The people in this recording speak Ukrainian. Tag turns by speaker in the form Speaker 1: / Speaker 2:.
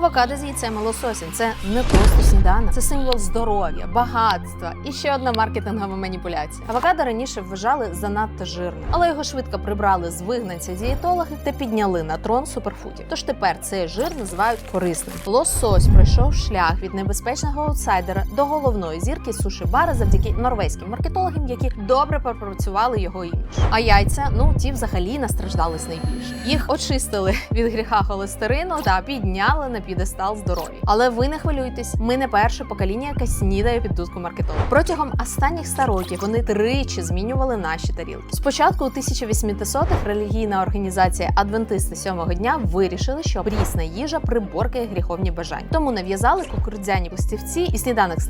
Speaker 1: Авокадо з яйцем лососем це не просто сніданок, це символ здоров'я, багатства і ще одна маркетингова маніпуляція. Авокадо раніше вважали занадто жирним, але його швидко прибрали з вигнанця дієтологи та підняли на трон суперфудів. Тож тепер цей жир називають корисним. Лосось пройшов шлях від небезпечного аутсайдера до головної зірки суші бара завдяки норвезьким маркетологам, які добре пропрацювали його імідж. А яйця, ну ті взагалі настраждались найбільше. Їх очистили від гріха холестерину та підняли на підестал здоров'я. Але ви не хвилюйтесь, ми не перше покоління, яке снідає під дудку маркетологів. Протягом останніх 100 років вони тричі змінювали наші тарілки. Спочатку у 1800-х релігійна організація Адвентисти сьомого дня вирішили, що прісна їжа приборкає гріховні бажання. Тому нав'язали кукурудзяні пластівці, і сніданок